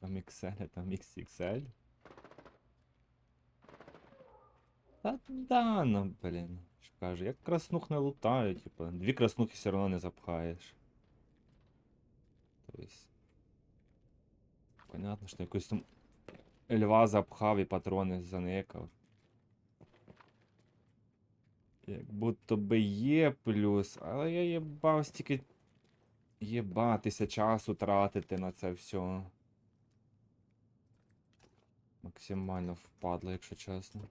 Там XL, а там XXL. Та да, ну, блін. Що каже, я краснух не лутаю, типу. Дві краснухи все одно не запхаєш. Тобто. Понятно, що якось там льва запхав і патрони занекав. Як будто би є плюс, але я їбав стільки єбатися часу тратити на це все. Максимально впадло, якщо чесно.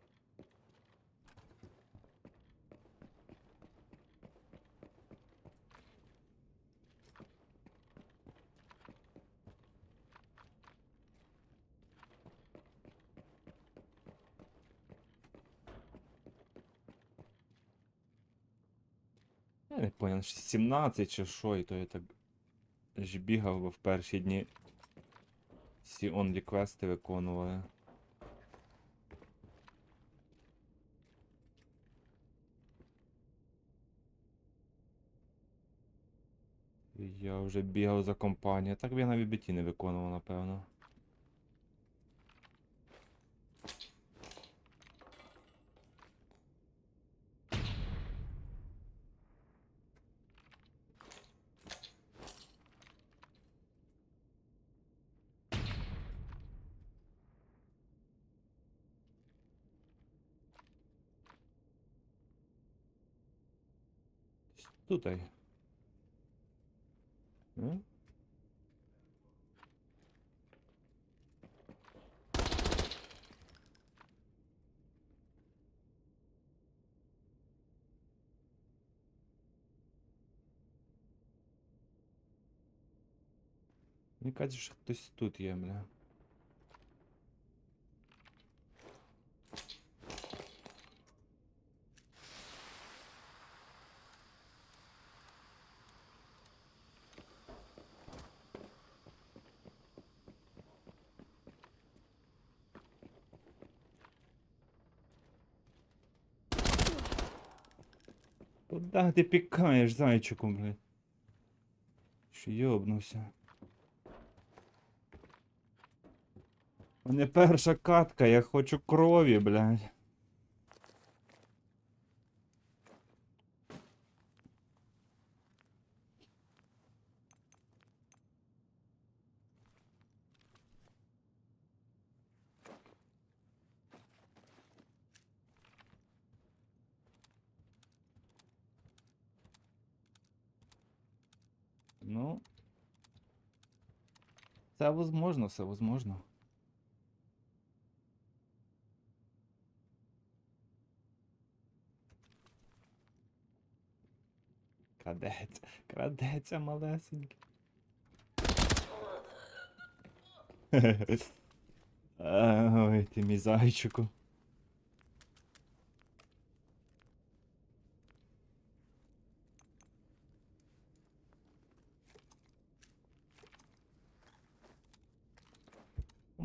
Я не понял, 17 чи що, і то я так ж бігав, бо в перші дні всі онлі квести виконували. Я вже бігав за компанію. Так б я навіть біті не виконував, напевно. Tutaj. Не Мені кажуть, що тут я, бля. Куда ты пикаешь зайчику, блядь? Що У Не перша катка, я хочу крові, блядь. Ну. Все возможно, все возможно. Крадеться, крадеться малесенький. Ой, ти мій зайчику.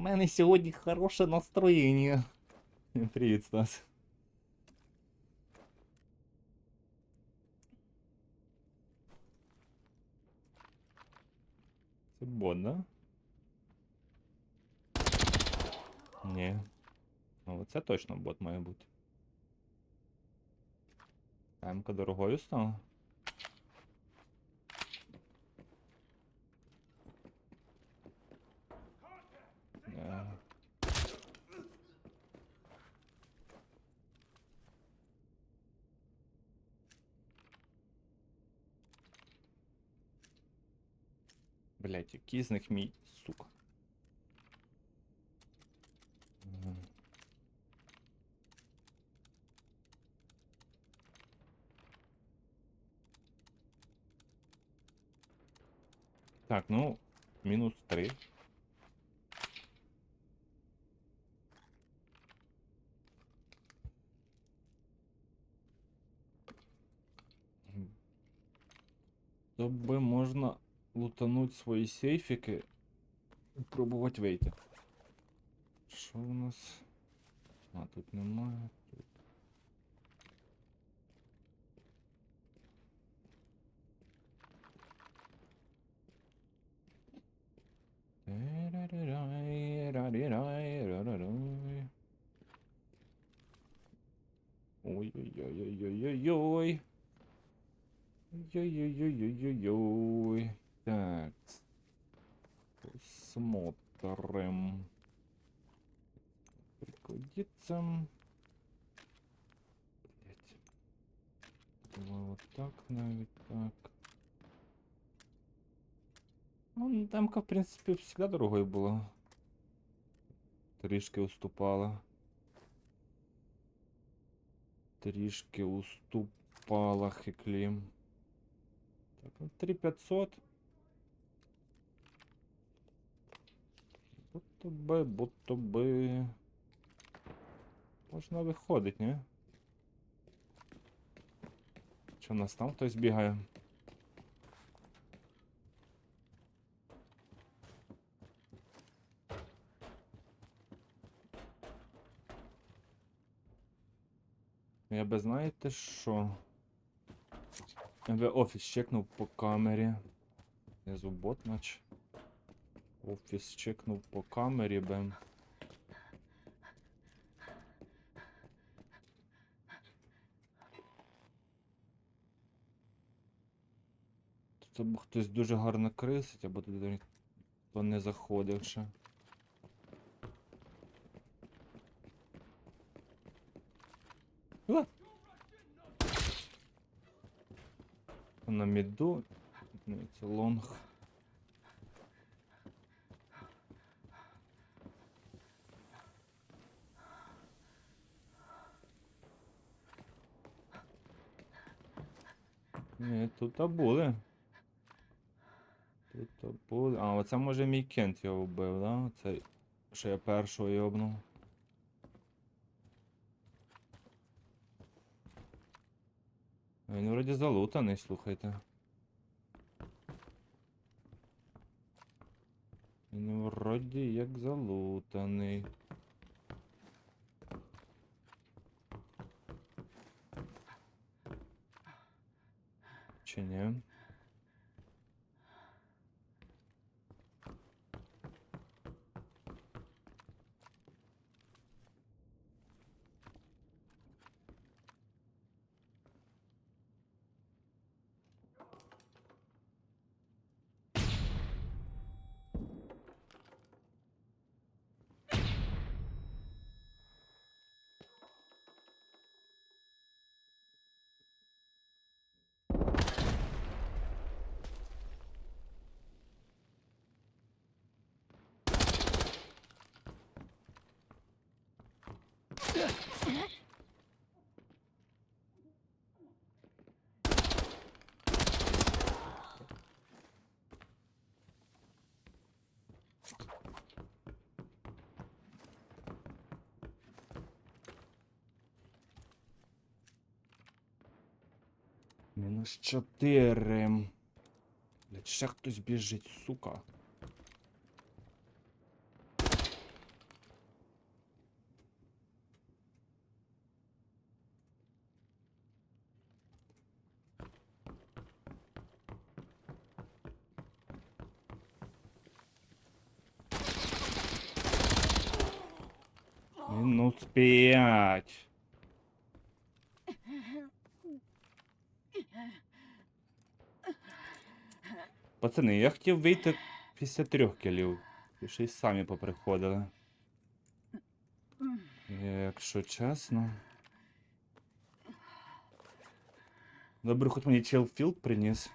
мене сьогодні хороше настроєння. Привіт, Стас. Це бот, да? Ні. Ну це точно бот має бути. Таймка дорогою стала. Блять, який з них мій, сука. Так, ну, минус 3. би можна лутануть свої сейфіки і пробувати вийти. Що у нас? А, тут немає. Тут. Ой-ой-ой-ой-ой-ой-ой. Ой-ой-ой-ой-ой-ой. Так. Посмотрим. Пригодится. Блять. Думаю, вот так навіть так. Ну, демка, в принципі, всегда дорогою була. Трішки уступала. Трішки уступала Хеклім. Так, ну 3500. Будто би, будто би. Можна виходить, ні? Чи в нас там хтось бігає? Я би знаєте що? Я офіс чекнув по камері. Внизу бот нач. Офіс чекнув по камері би. Тут або хтось дуже гарно крисить, або туди ніхто не заходив ще. А! На міду. Це лонг. Ні, тут були. Тут були. А, оце може мій кент його вбив, да? Це що я першого йобнув. Він вроді залутаний, слухайте. Він вроді як залутаний. Чи ні? Мінус 4. Блять, ще хтось біжить, сука. Мінус 5. Пацани, я хотів вийти після трьох кілів. І ще й самі поприходили. Якщо чесно. Добре, хоч мені челфілд приніс.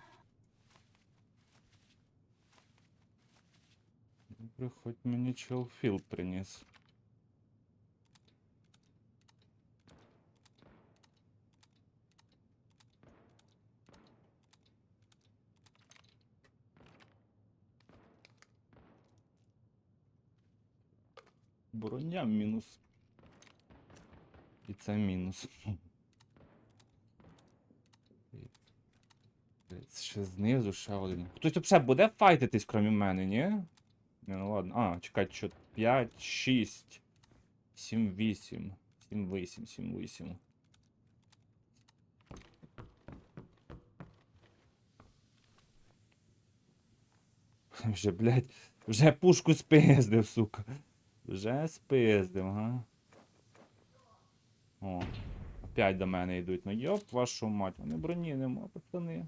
Добре, хоч мені челфілд приніс. Броня мінус. І це мінус. Ще знизу ще один. Хтось ще буде файтитись, крім мене, ні? Ні, ну ладно. А, чекай, що 5, 6, 7, 8. 7, 8, 7, 8. Вже, блядь, вже пушку спиздив, сука. Вже спиздив, га? О, Опять до мене йдуть. Ну йоп вашу мать, вони броні нема, пацани.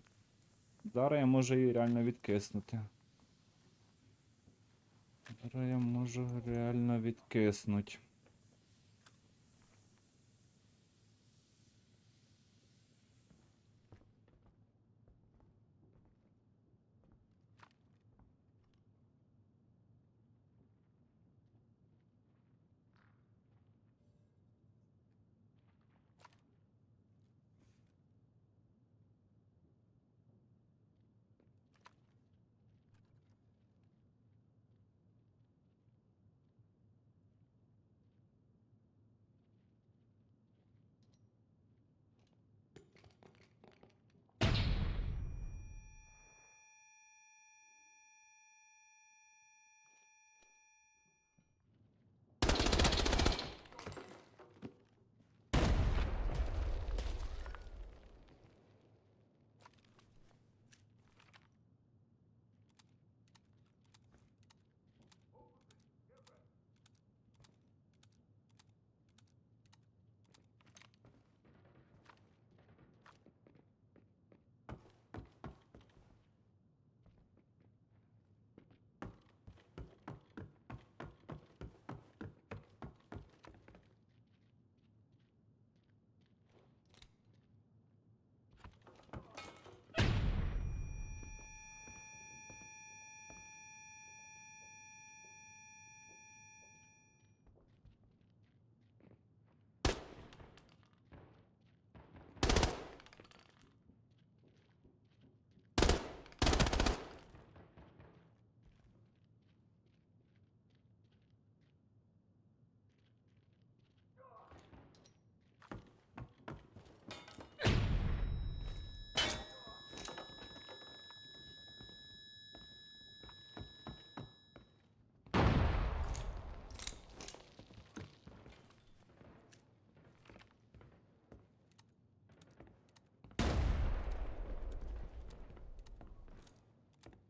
Зараз я можу її реально відкиснути. Зараз я можу реально відкиснуть.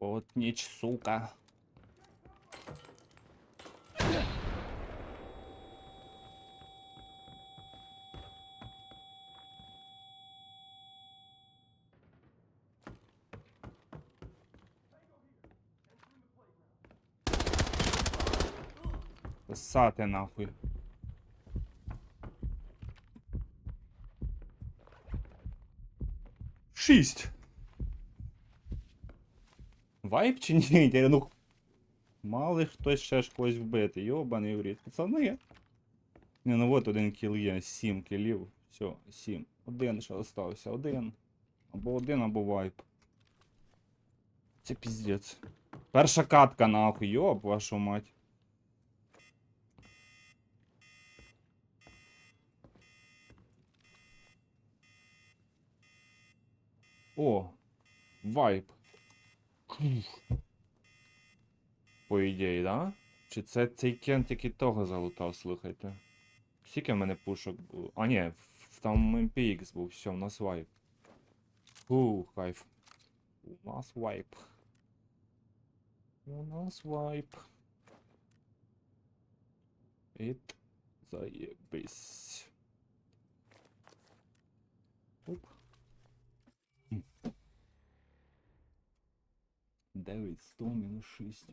От ніч, сука. Ссати нахуй. Шість. Вайп чи ні? Я, ну. Мали хтось ще ж когось вбити. Йобаний в рід. Пацани. Не, ну от один кіл є. Сім кілів. Все, сім. Один ще остався. Один. Або один, або вайп. Це піздець. Перша катка нахуй, йоб вашу мать. О, вайп. По ідеї, да? Чи це цей кент, який того залутав, слухайте. Скільки в мене пушок було? А, ні, там MPX був, все, у нас вайп. Фу, кайф. У нас вайп. У нас вайп. Іт заєбись. Оп. 9, 100, мінус 6.